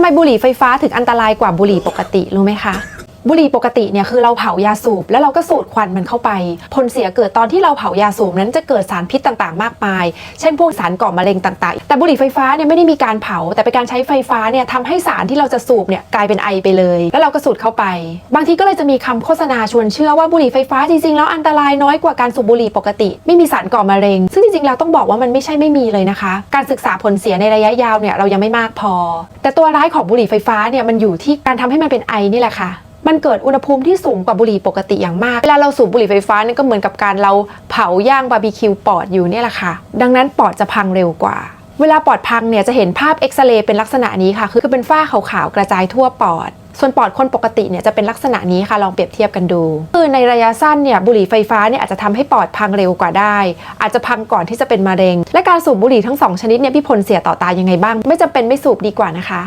ทำไมบุหรี่ไฟฟ้าถึงอันตรายกว่าบุหรี่ปกติรู้ไหมคะ บุหรี่ปกติเนี่ยคือเราเผายาสูบแล้วเราก็สูดควันมันเข้าไป ผลเสียเกิดตอนที่เราเผายาสูบนั้นจะเกิดสารพิษต่างๆ มากมาย เช่นพวกสารก่อมะเร็งต่างๆ แต่บุหรี่ไฟฟ้าเนี่ยไม่ได้มีการเผา แต่เป็นการใช้ไฟฟ้าเนี่ยทำให้สารที่เราจะสูบเนี่ยกลายเป็นไอไปเลย แล้วเราก็สูดเข้าไป บางทีก็เลยจะมีคำโฆษณาชวนเชื่อว่าบุหรี่ไฟฟ้าจริงๆแล้วอันตรายน้อยกว่าการสูบบุหรี่ปกติ ไม่มีสารก่อมะเร็ง ซึ่งจริงๆเราต้องบอกว่ามันไม่ใช่ไม่มีเลยนะคะ การศึกษาผลเสียในระยะยาวเนี่ยเรายังไม่มากพอ แต่ตัวร้ายของบุหรี่ไฟฟ้าเนี่ยมันอยู่ที่การทำให้มันเป็นไอนี่แหละค่ะ มันเกิดอุณหภูมิที่สูงกว่าบุหรี่ปกติอย่างมาก เวลาเราสูบบุหรี่ไฟฟ้านี่ก็เหมือนกับการเราเผาย่างบาร์บีคิวปอดอยู่เนี่ยแหละค่ะ ดังนั้นปอดจะพังเร็วกว่าเวลาปอดพังเนี่ยจะเห็นภาพเอ็กซเรย์เป็นลักษณะนี้ค่ะ คือเป็นฝ้าขาวๆกระจายทั่วปอด ส่วนปอดคนปกติเนี่ยจะเป็นลักษณะนี้ค่ะลองเปรียบเทียบกันดู คือในระยะสั้นเนี่ยบุหรี่ไฟฟ้าเนี่ยอาจจะทำให้ปอดพังเร็วกว่าได้ อาจจะพังก่อนที่จะเป็นมะเร็ง และการสูบบุหรี่ทั้งสองชนิดเนี่ยพี่ผลเสียต่อตายังไงบ้าง ไม่จำเป็นไม่สูบดีกว่านะคะ